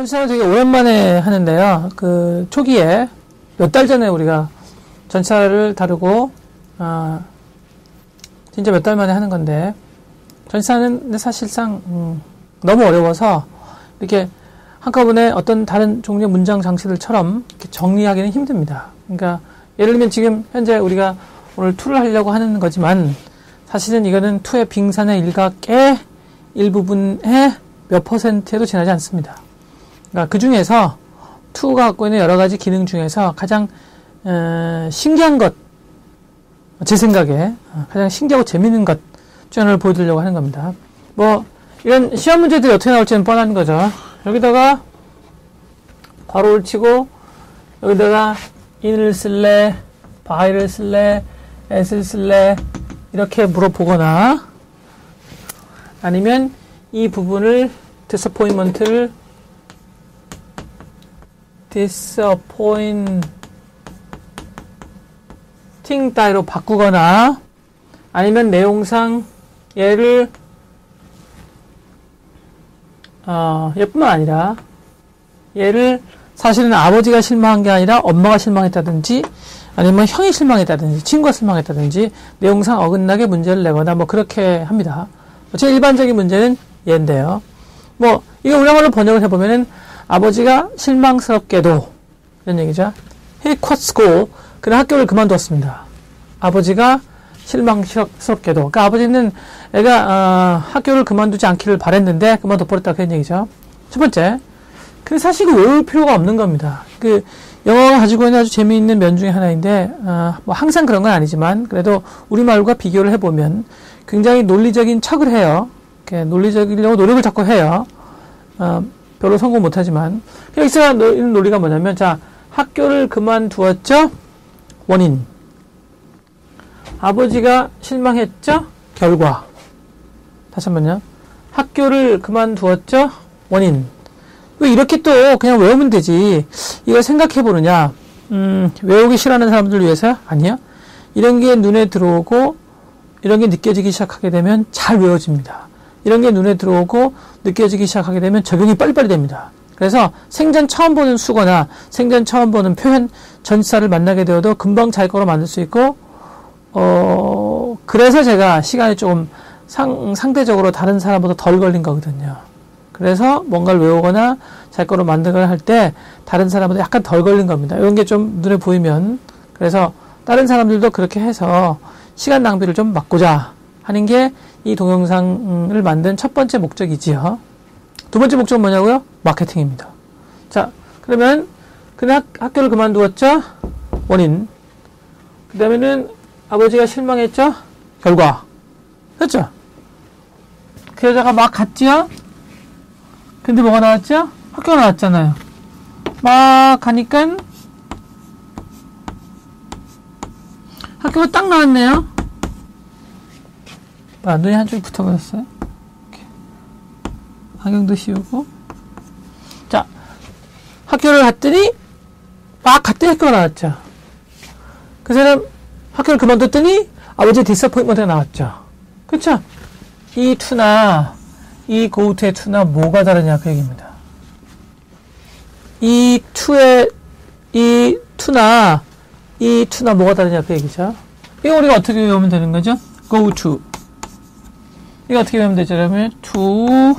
전치사를 되게 오랜만에 하는데요. 그 초기에 몇 달 전에 우리가 전치사를 다루고 아 진짜 몇 달 만에 하는 건데 전치사는 사실상 음, 너무 어려워서 이렇게 한꺼번에 어떤 다른 종류의 문장 장치들처럼 정리하기는 힘듭니다. 그러니까 예를 들면 지금 현재 우리가 오늘 툴을 하려고 하는 거지만 사실은 이거는 투의 빙산의 일각의 일부분의 몇 퍼센트에도 지나지 않습니다. 그러니까 그 중에서 투가 갖고 있는 여러 가지 기능 중에서 가장 어, 신기한 것, 제 생각에 어, 가장 신기하고 재밌는 것 중을 보여드리려고 하는 겁니다. 뭐 이런 시험 문제들이 어떻게 나올지는 뻔한 거죠. 여기다가 괄호를 치고 여기다가 in을 쓸래, by를 쓸래, s를 쓸래 이렇게 물어보거나 아니면 이 부분을 disappointment를 disappointing 따위로 바꾸거나 아니면 내용상 얘를 어, 얘뿐만 아니라 얘를 사실은 아버지가 실망한 게 아니라 엄마가 실망했다든지 아니면 형이 실망했다든지 친구가 실망했다든지 내용상 어긋나게 문제를 내거나 뭐 그렇게 합니다. 제일 일반적인 문제는 얘인데요. 뭐 이거 우리말로 번역을 해보면은 아버지가 실망스럽게도 이런 얘기죠. He quit school. 그는 학교를 그만두었습니다. 아버지가 실망스럽게도. 그러니까 아버지는 애가 어, 학교를 그만두지 않기를 바랬는데 그만둬 버렸다 그런 얘기죠. 첫 번째. 근데 사실 그 외울 필요가 없는 겁니다. 그 영어가 가지고 있는 아주 재미있는 면 중에 하나인데 어, 뭐 항상 그런 건 아니지만 그래도 우리말과 비교를 해보면 굉장히 논리적인 척을 해요. 논리적이려고 노력을 자꾸 해요. 어, 별로 성공 못하지만. 여기서 있는 논리가 뭐냐면 자 학교를 그만두었죠? 원인. 아버지가 실망했죠? 결과. 다시 한번요. 학교를 그만두었죠? 원인. 왜 이렇게 또 그냥 외우면 되지? 이걸 생각해 보느냐? 음, 외우기 싫어하는 사람들 위해서? 아니야 이런 게 눈에 들어오고 이런 게 느껴지기 시작하게 되면 잘 외워집니다 이런 게 눈에 들어오고 느껴지기 시작하게 되면 적용이 빨리빨리 됩니다. 그래서 생전 처음 보는 수거나 생전 처음 보는 표현 전치사를 만나게 되어도 금방 잘 거로 만들 수 있고 어 그래서 제가 시간이 조금 상, 상대적으로 다른 사람보다 덜 걸린 거거든요. 그래서 뭔가를 외우거나 잘 거로 만들거나 할 때 다른 사람보다 약간 덜 걸린 겁니다. 이런 게 좀 눈에 보이면 그래서 다른 사람들도 그렇게 해서 시간 낭비를 좀 막고자 하는 게 이 동영상을 만든 첫 번째 목적이지요. 두 번째 목적은 뭐냐고요? 마케팅입니다. 자, 그러면 그는 학, 교를 그만두었죠? 원인. 그 다음에는 아버지가 실망했죠? 결과. 그렇죠? 그 여자가 막 갔지요? 근데 뭐가 나왔죠? 학교가 나왔잖아요. 막 가니까 학교가 딱 나왔네요. 아, 눈이 한쪽이 붙어버렸어요. 이렇게. 안경도 씌우고. 자, 학교를 갔더니, 막 갔더니 학교가 나왔죠. 그 사람 학교를 그만뒀더니 아버지 디서포인먼트가 나왔죠. 그쵸? 이 투나, 이 고우트의 투나 뭐가 다르냐 그 얘기입니다. 이 투의, 이 투나, 이 투나 뭐가 다르냐 그 얘기죠. 이거 우리가 어떻게 외우면 되는 거죠? go to. 이거 어떻게 하면 되죠? 그러면 to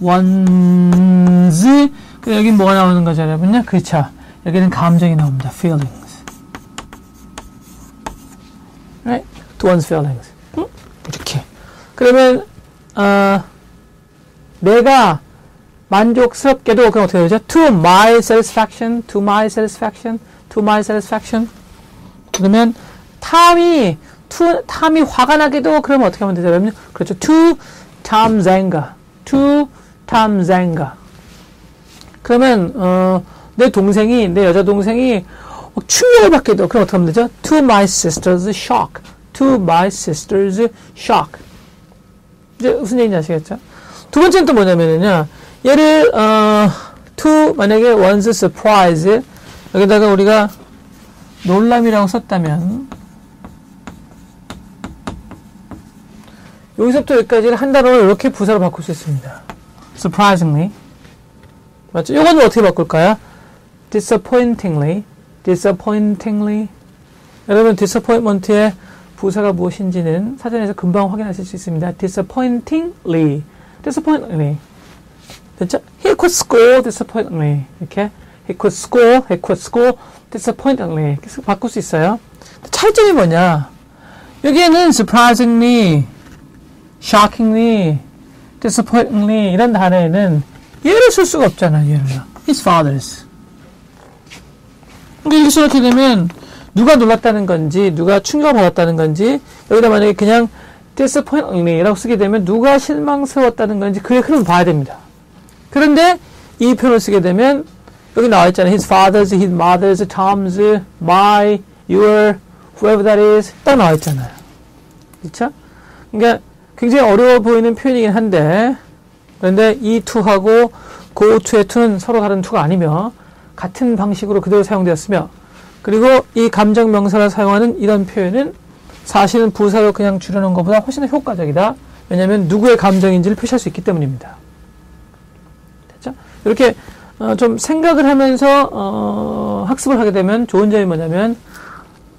ones 그 여기 뭐가 나오는 거죠, 여러분요? 그렇죠. 여기는 감정이 나옵니다. feelings. right? to one's feelings. 응? 이렇게. 그러면 어, 내가 만족스럽게도 그럼 어떻게 되죠? to my satisfaction, to my satisfaction, to my satisfaction. 그러면 탐이 to, 탐이 화가 나게도 그러면 어떻게 하면 되죠? 여러분? 그렇죠. anger. to Tom's anger. 그러면 어, 내 동생이 내 여자 동생이 충격을 받게도 그럼 어떻게 하면 되죠? to my sister's shock. to my sister's shock. 이제 무슨 얘기인지 아시겠죠? 두 번째는 또 뭐냐면요. 얘를 어, to 만약에 one's surprise 여기다가 우리가 놀람이라고 썼다면 여기서부터 여기까지를 한 단어로 이렇게 부사로 바꿀 수 있습니다. surprisingly. 맞죠? 요거는 어떻게 바꿀까요? disappointingly, disappointingly. 여러분, disappointment의 부사가 무엇인지는 사전에서 금방 확인하실 수 있습니다. disappointingly, disappointingly. 됐죠? He could score disappointingly. 이렇게. He could score, he could score disappointingly. 바꿀 수 있어요. 차이점이 뭐냐? 여기에는 surprisingly, shockingly, disappointingly 이런 단어에는 얘를 쓸 수가 없잖아요. 얘를. His father's. 그러니까 이렇게 되면 누가 놀랐다는 건지 누가 충격을 받았다는 건지 여기다 만약에 그냥 disappointingly라고 쓰게 되면 누가 실망스러웠다는 건지 그의 흐름 봐야 됩니다. 그런데 이 표현을 쓰게 되면 여기 나와 있잖아요. His father's, his mother's, Tom's, my, your, whoever that is 딱 나와 있잖아요. 그렇죠? 그러니까 굉장히 어려워 보이는 표현이긴 한데 그런데 이 to하고 go to의 to는 서로 다른 to가 아니며 같은 방식으로 그대로 사용되었으며 그리고 이 감정 명사를 사용하는 이런 표현은 사실은 부사로 그냥 줄여놓은 것보다 훨씬 더 효과적이다. 왜냐하면 누구의 감정인지를 표시할 수 있기 때문입니다. 됐죠? 이렇게 어, 좀 생각을 하면서 어, 학습을 하게 되면 좋은 점이 뭐냐면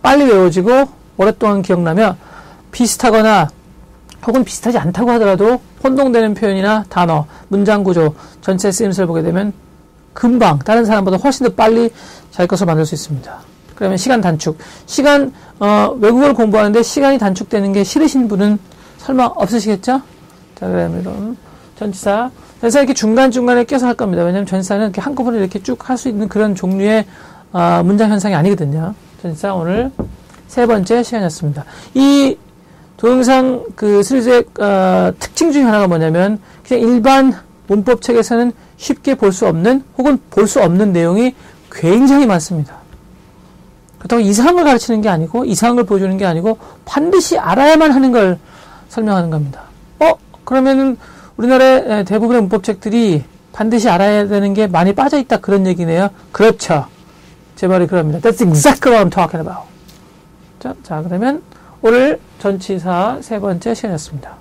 빨리 외워지고 오랫동안 기억나며 비슷하거나 혹은 비슷하지 않다고 하더라도 혼동되는 표현이나 단어, 문장 구조, 전체 쓰임새를 보게 되면 금방 다른 사람보다 훨씬 더 빨리 자기 것을 만들 수 있습니다. 그러면 시간 단축. 시간 어, 외국어를 공부하는데 시간이 단축되는 게 싫으신 분은 설마 없으시겠죠? 자, 그러면 전치사. 전치사 이렇게 중간중간에 껴서 할 겁니다. 왜냐하면 전치사는 이렇게 한꺼번에 이렇게 쭉 할 수 있는 그런 종류의 어, 문장 현상이 아니거든요. 전치사 오늘 세 번째 시간이었습니다. 이 동영상 그 시리즈의 어, 특징 중에 하나가 뭐냐면 그냥 일반 문법 책에서는 쉽게 볼 수 없는 혹은 볼 수 없는 내용이 굉장히 많습니다. 그렇다고 이상을 가르치는 게 아니고 이상을 보여주는 게 아니고 반드시 알아야만 하는 걸 설명하는 겁니다. 어? 그러면은 우리나라의 대부분의 문법책들이 반드시 알아야 되는 게 많이 빠져 있다 그런 얘기네요. 그렇죠. 제 말이 그럽니다. That's exactly what I'm talking about. 자, 자 그러면 오늘 전치사 세 번째 시간이었습니다.